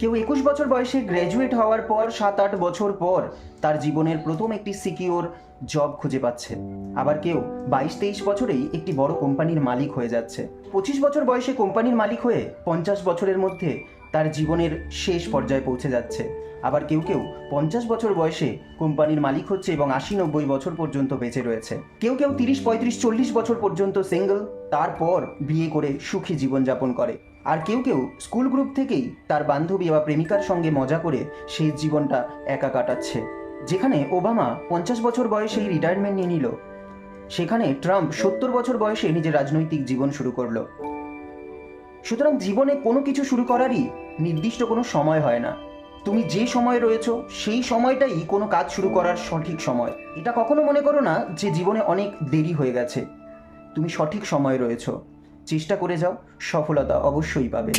কেউ একুশ বছর বয়সে গ্র্যাজুয়েট হওয়ার পর, সাত আট বছর পর তার জীবনের প্রথম একটি সিকিওর জব খুঁজে পাচ্ছে। আবার কেউ বাইশ তেইশ বছরেই একটি বড় কোম্পানির মালিক হয়ে যাচ্ছে। পঁচিশ বছর বয়সে কোম্পানির মালিক হয়ে পঞ্চাশ বছরের মধ্যে তার জীবনের শেষ পর্যায়ে পৌঁছে যাচ্ছে। আবার কেউ কেউ পঞ্চাশ বছর বয়সে কোম্পানির মালিক হচ্ছে এবং আশি নব্বই বছর পর্যন্ত বেঁচে রয়েছে। কেউ কেউ তিরিশ, পঁয়ত্রিশ, চল্লিশ বছর পর্যন্ত সিঙ্গেল তারপর বিয়ে করে সুখী জীবনযাপন করে। আর কেউ কেউ স্কুল গ্রুপ থেকেই তার বান্ধবী বা প্রেমিকার সঙ্গে মজা করে সেই জীবনটা একা কাটাচ্ছে। যেখানে ওবামা পঞ্চাশ বছর বয়সেই রিটায়ারমেন্ট নিয়ে নিল। সেখানে ট্রাম্প সত্তর বছর বয়সে নিজের রাজনৈতিক জীবন শুরু করল। সুতরাং জীবনে কোনো কিছু শুরু করারই নির্দিষ্ট কোনো সময় হয় না। তুমি যে সময় রয়েছ, সেই সময়টাই কোনো কাজ শুরু করার সঠিক সময়। এটা কখনো মনে করো না যে জীবনে অনেক দেরি হয়ে গেছে। তুমি সঠিক সময় রয়েছ। চেষ্টা করে যাও, সফলতা অবশ্যই পাবে।